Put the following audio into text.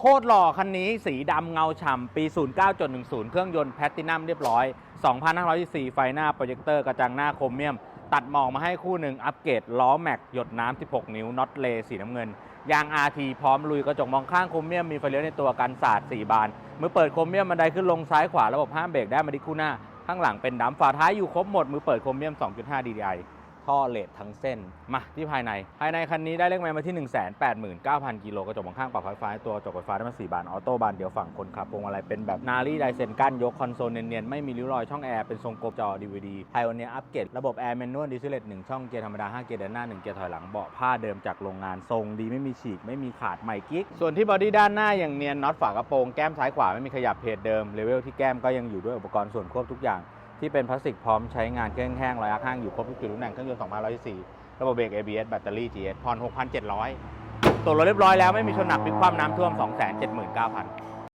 โคตรหล่อคันนี้สีดำเงาฉ่ำปี 09.10 เครื่องยนต์แพลตินัมเรียบร้อย 2,524ไฟหน้าโปรเจคเตอร์กระจังหน้าโครเมียม ตัดหมอกมาให้คู่หนึ่งอัปเกรดล้อแม็กหยดน้ำ 16 นิ้วน็อตเลสีน้ำเงิน ยาง RT พร้อมลุยกระจกมองข้างโครเมียมมีไฟเลี้ยวในตัวกันสาด 4 บานมือเปิดโครเมียมบันไดขึ้นลงซ้ายขวาระบบห้ามเบรกได้มาที่คู่หน้า ข้างหลังเป็นดำฝาท้ายอยู่ครบหมดมือเปิดโครเมียม 2.5 DDI ท่อเลดทั้งเส้น มาที่ภายใน ภายในคันนี้ได้เลขไมล์มาที่ 189,000 กิโลกระจกมองข้างปรับไฟฟ้าตัวกระจกไฟฟ้าได้มา4บานออโต้บานเดียวฝั่งคนขับพวงมาลัยเป็นแบบนารีไดเซนกั้นยกคอนโซลเนียนๆไม่มีริ้วรอยช่องแอร์เป็นทรงกลมจอ DVD ภายวันนี้อัปเกรดระบบแอร์แมนนวลดิสเลต1ช่องเกียร์ธรรมดา5เกียร์เดินหน้า1เกียร์ถอยหลังเบาะผ้าเดิมจากโรงงานทรงดีไม่มีฉีกไม่มีขาดใหม่กิ๊กส่วนที่บอดี้ด้านหน้าอย่างเนียนน็อตฝากระโปรงแก้มซ้ายขวาไม่มีขยับเพจเดิมเลเวลที่แก้มก็ยังอยู่ด้วยอุปกรณ์ส่วนควบทุกอย่าง ที่เป็นพลาสติกพร้อมใช้งานเครื่องแห้งรอยอักห้างอยู่ครบทุกจุดทุกแหน่งเครื่องยนต์2,104ระบบเบรก ABS แบตเตอรี่ GS ผ่อน6,700ตัวรถเรียบร้อยแล้วไม่มีชนหนักพลิกคว่ำน้ำท่วม 279,000